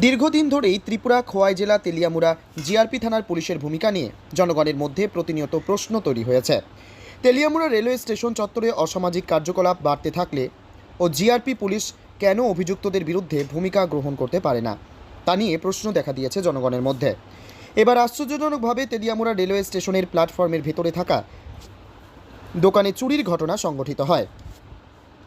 দীর্ঘদিন ধরেই ত্রিপুরা, খোয়াই জেলা, তেলিয়ামুড়া, জিআরপি থানার পুলিশের ভূমিকা নিয়ে জনগণের মধ্যে প্রতিনিয়ত প্রশ্ন তৈরি হয়েছে। তেলিয়ামুড়া রেলওয়ে স্টেশন চত্বরে অসামাজিক কার্যকলাপ বাড়তে থাকলে ও জিআরপি পুলিশ কেন অভিযুক্তদের বিরুদ্ধে ভূমিকা গ্রহণ করতে পারে না, তা নিয়ে প্রশ্ন দেখা দিয়েছে জনগণের মধ্যে। এবার আশ্চর্যজনকভাবে তেলিয়ামুড়া রেলওয়ে স্টেশনের প্ল্যাটফর্মের ভেতরে থাকা দোকানে চুরির ঘটনা সংঘটিত হয়।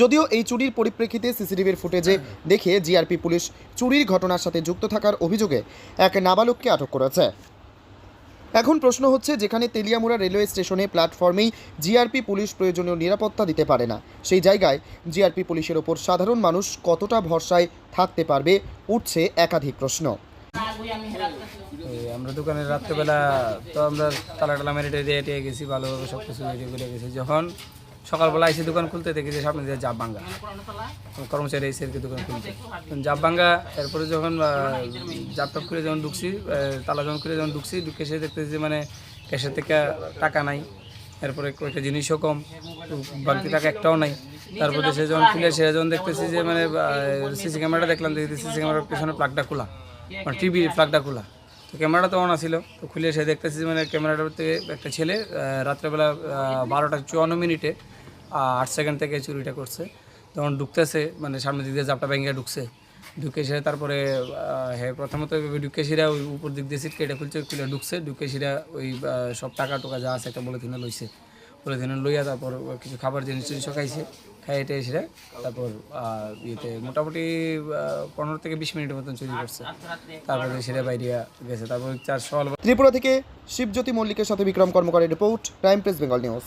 যদিও এই চুরির পরিপ্রেক্ষিতে সিসিটিভির ফুটেজে দেখে জিআরপি পুলিশ চুরির ঘটনার সাথে যুক্ত থাকার অভিযোগে এক নাবালককে আটক করেছে। এখন প্রশ্ন হচ্ছে, যেখানে তেলিয়ামুড়া রেলওয়ে স্টেশনে প্ল্যাটফর্মেই জিআরপি পুলিশ প্রয়োজনীয় নিরাপত্তা দিতে পারে না, সেই জায়গায় জিআরপি পুলিশের ওপর সাধারণ মানুষ কতটা ভরসায় থাকতে পারবে, উঠছে একাধিক প্রশ্ন। আমরা দোকানে রাত্রেবেলা তো আমরা তালা টালা মেরে টেয়ে গেছি, ভালোভাবে সব কিছু করে গেছি যখন সকালবেলা এসে দোকান খুলতে দেখি যে সামনে দিয়ে জাপ ভাঙ্গা কর্মচারী এসে আর কি দোকান খুলতে জাপ ভাঙ্গা এরপরে যখন আহ, জাপ টাপ খুলে যখন ঢুকছি তালা যখন খুলে যখন ঢুকছি ঢুকে এসে দেখতেছি যে মানে ক্যাশের থেকে টাকা নাই। এরপরে কয়েকটা জিনিসও কম বাড়তি টাকা একটাও নাই। তারপরে সে যখন খুলে সে যখন দেখতেছি যে মানে সিসি ক্যামেরাটা দেখলাম দেখি সিসি ক্যামেরার পেছনে প্লাগটা খোলা। মানে টিভি প্লাগটা খোলা। তো ক্যামেরাটা তো অন ছিল তো খুলে সে দেখতেছি মানে ক্যামেরাটার থেকে একটা ছেলে রাত্রেবেলা বারোটা চুয়ান্ন মিনিটে আট সেকেন্ড থেকে চুরিটা করছে। তখন ঢুকতেছে মানে সামনে দিক দিয়ে জাপটা ব্যাঙ্গে ঢুকছে। ঢুকে সে তারপরে হ্যাঁ প্রথমত ঢুকে সিরা ওই উপর দিক দিয়ে সিট কেটে খুলছে খুলে ঢুকছে। ঢুকে সিরা ওই সব টাকা টোকা যা আছে একটা বলে দিনে লইছে। বলে দিনে লইয়া তারপর কিছু খাবার জিনিস টিনিসও খাইছে খাইয়ে সেটা তারপর ইয়েতে মোটামুটি পনেরো থেকে বিশ মিনিটের মতন চুরি করছে। তারপরে সেটা বাইরে গেছে। তারপর চার সকাল ত্রিপুরা থেকে শিবজ্যোতি মল্লিকের সাথে Bikram কর্মকারের report time press Bengal news.